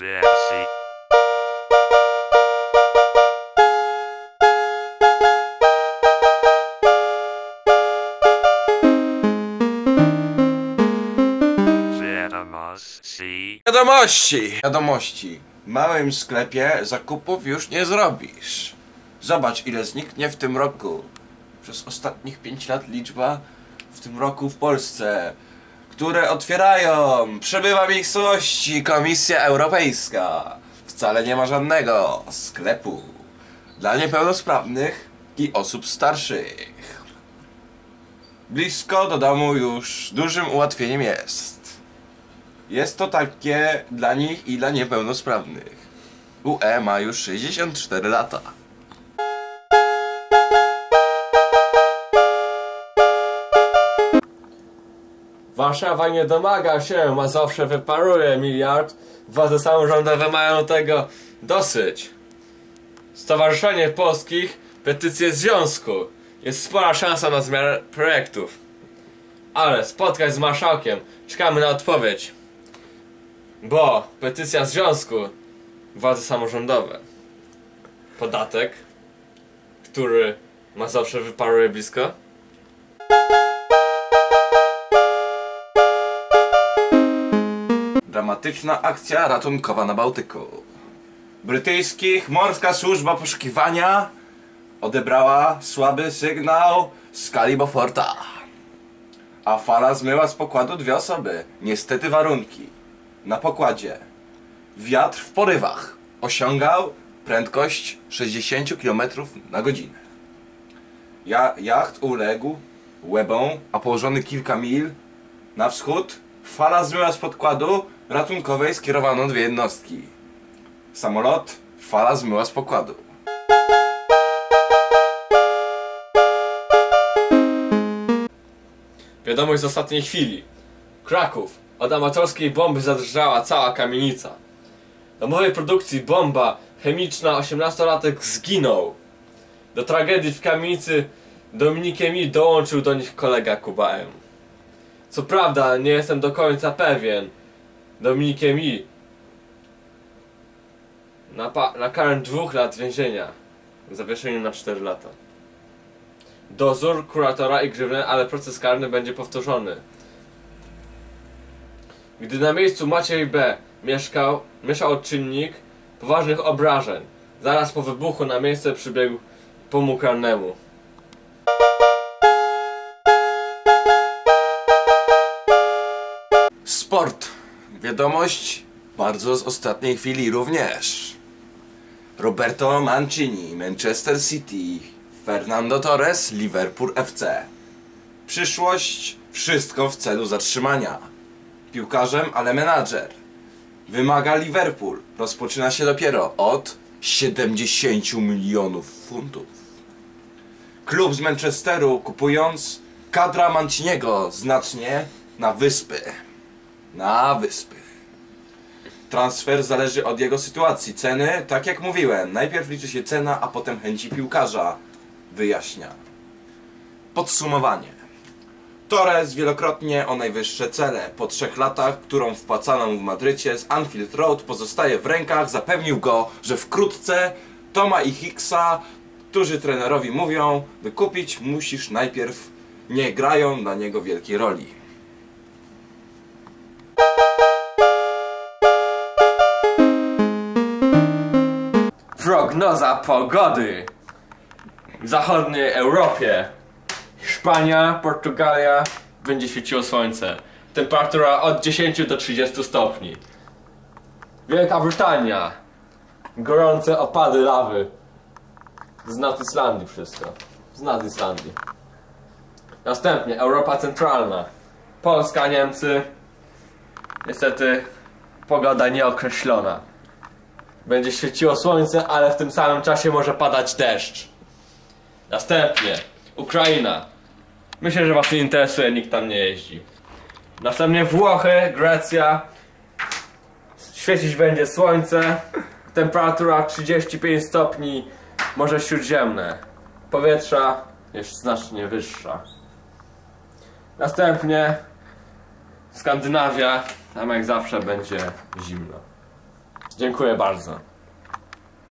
Jesse. Wiadomości. Wiadomości! Wiadomości. W małym sklepie zakupów już nie zrobisz. Zobacz ile zniknie w tym roku. Przez ostatnich 5 lat liczba w tym roku w Polsce, które otwierają. Przybywa miejscowości Komisja Europejska. Wcale nie ma żadnego sklepu dla niepełnosprawnych i osób starszych. Blisko do domu już dużym ułatwieniem jest. Jest to takie dla nich i dla niepełnosprawnych. UE ma już 64 lata. Warszawa nie domaga się, a zawsze wyparuje miliard. Władze samorządowe mają tego dosyć. Stowarzyszenie Polskich, petycje związku. Jest spora szansa na zmianę projektów. Ale spotkać z marszałkiem. Czekamy na odpowiedź. Bo petycja związku, władze samorządowe. Podatek, który ma zawsze wyparuje blisko. Dramatyczna akcja ratunkowa na Bałtyku. Brytyjskich morska służba poszukiwania odebrała słaby sygnał z skali Beauforta. A fala zmyła z pokładu dwie osoby. Niestety warunki. Na pokładzie. Wiatr w porywach osiągał prędkość 60 km na godzinę. Ja, jacht uległ łebą, a położony kilka mil na wschód fala zmyła z podkładu ratunkowej skierowano dwie jednostki. Samolot, fala zmyła z pokładu. Wiadomość z ostatniej chwili. Kraków. Od amatorskiej bomby zadrżała cała kamienica. Domowej produkcji bomba chemiczna 18-latek zginął. Do tragedii w kamienicy Dominikiem I dołączył do nich kolega Kuba M. Co prawda nie jestem do końca pewien. Dominikiem I na, na karę dwóch lat więzienia. W zawieszeniu na 4 lata. Dozór, kuratora i grzywnę, ale proces karny będzie powtórzony. Gdy na miejscu Maciej B. mieszkał, mieszał czynnik poważnych obrażeń. Zaraz po wybuchu na miejsce przybiegł pomógł karnemu. Sport. Wiadomość bardzo z ostatniej chwili również. Roberto Mancini, Manchester City. Fernando Torres, Liverpool FC. Przyszłość, wszystko w celu zatrzymania. Piłkarzem, ale menadżer. Wymaga Liverpool. Rozpoczyna się dopiero od 70 milionów funtów. Klub z Manchesteru kupując kadra Manciniego znacznie na wyspy. Na wyspy. Transfer zależy od jego sytuacji. Ceny, tak jak mówiłem, najpierw liczy się cena, a potem chęci piłkarza. Wyjaśnia. Podsumowanie. Torres wielokrotnie o najwyższe cele. Po trzech latach, którą wpłacano mu w Madrycie z Anfield Road pozostaje w rękach, zapewnił go, że wkrótce Toma i Hicksa, którzy trenerowi mówią, by kupić musisz najpierw, nie grają dla niego wielkiej roli. Prognoza pogody w zachodniej Europie. Hiszpania, Portugalia będzie świeciło słońce. Temperatura od 10 do 30 stopni. Wielka Brytania. Gorące opady lawy. Z nad Islandii wszystko. Z nad Islandii. Następnie Europa Centralna. Polska, Niemcy. Niestety pogoda nieokreślona. Będzie świeciło słońce, ale w tym samym czasie może padać deszcz. Następnie Ukraina. Myślę, że Was nie interesuje, nikt tam nie jeździ. Następnie Włochy, Grecja. Świecić będzie słońce. Temperatura 35 stopni, Morze Śródziemne. Powietrza jest znacznie wyższa. Następnie Skandynawia. Tam jak zawsze będzie zimno. Dziękuję bardzo.